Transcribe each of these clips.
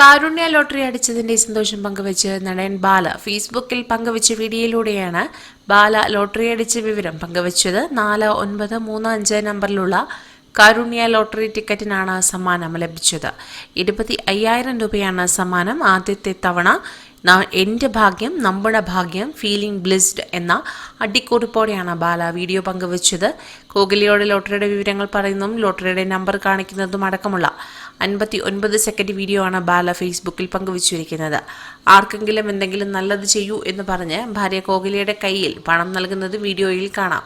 കാരുണ്യ lottery അടിച്ചതിന്റെ സന്തോഷം പങ്കുവച്ച് നടൻ ബാല ഫേസ്ബുക്കിൽ പങ്കുവച്ച വീഡിയോയിലൂടെയാണ് ബാല ലോട്ടറി അടിച്ച വിവരം പങ്കുവച്ചത്. നാല് ഒൻപത് മൂന്ന് അഞ്ച് നമ്പറിലുള്ള കാരുണ്യ ലോട്ടറി ടിക്കറ്റിനാണ് സമ്മാനം ലഭിച്ചത്. ഇരുപത്തി അയ്യായിരം രൂപയാണ് സമ്മാനം. ആദ്യത്തെ തവണ എന്റെ ഭാഗ്യം നമ്മുടെ ഭാഗ്യം ഫീലിംഗ് ബ്ലിസ്ഡ് എന്ന അടിക്കുറിപ്പോടെയാണ് ബാല വീഡിയോ പങ്കുവച്ചത്. കോഹ്ലിയോട് ലോട്ടറിയുടെ വിവരങ്ങൾ പറയുന്നതും ലോട്ടറിയുടെ നമ്പർ കാണിക്കുന്നതും അടക്കമുള്ള അൻപത്തി ഒൻപത് സെക്കൻഡ് വീഡിയോ ആണ് ബാല ഫേസ്ബുക്കിൽ പങ്കുവച്ചിരിക്കുന്നത്. ആർക്കെങ്കിലും എന്തെങ്കിലും നല്ലത് ചെയ്യൂ എന്ന് പറഞ്ഞ് ഭാര്യ കോഹ്ലിയുടെ കയ്യിൽ പണം നൽകുന്നത് വീഡിയോയിൽ കാണാം.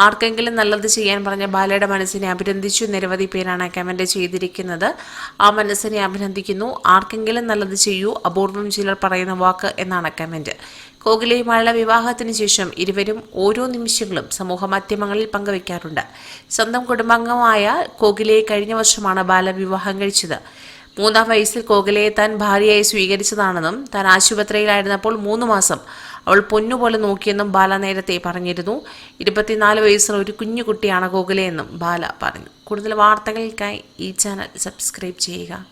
ആർക്കെങ്കിലും നല്ലത് ചെയ്യാൻ പറഞ്ഞ ബാലയുടെ മനസ്സിനെ അഭിനന്ദിച്ചു. നിരവധി പേരാണ് കമന്റ് ചെയ്തിരിക്കുന്നത്. ആ മനസ്സിനെ അഭിനന്ദിക്കുന്നു. ആർക്കെങ്കിലും നല്ലത് ചെയ്യൂ. അപൂർവം ചിലർ പറയുന്ന വാക്ക് എന്നാണ് കമന്റ് കോഹ്ലിയുമായുള്ള വിവാഹത്തിന് ശേഷം ഇരുവരും ഓരോ നിമിഷങ്ങളും സമൂഹ മാധ്യമങ്ങളിൽ പങ്കുവയ്ക്കാറുണ്ട് സ്വന്തം കുടുംബാംഗമായ കോഹ്ലിയെ കഴിഞ്ഞ വർഷമാണ് ബാല വിവാഹം കഴിച്ചത്. മൂന്നാം വയസ്സിൽ കോഹ്ലിയെ താൻ ഭാര്യയായി സ്വീകരിച്ചതാണെന്നും താൻ ആശുപത്രിയിലായിരുന്നപ്പോൾ മൂന്ന് മാസം അവൾ പൊന്നുപോലെ നോക്കിയെന്നും ബാല നേരത്തെ പറഞ്ഞിരുന്നു. ഇരുപത്തിനാല് വയസ്സുള്ള ഒരു കുഞ്ഞു കുട്ടിയാണ് കോഹ്ലിയെന്നും ബാല പറഞ്ഞു. കൂടുതൽ വാർത്തകൾക്കായി ഈ ചാനൽ സബ്സ്ക്രൈബ് ചെയ്യുക.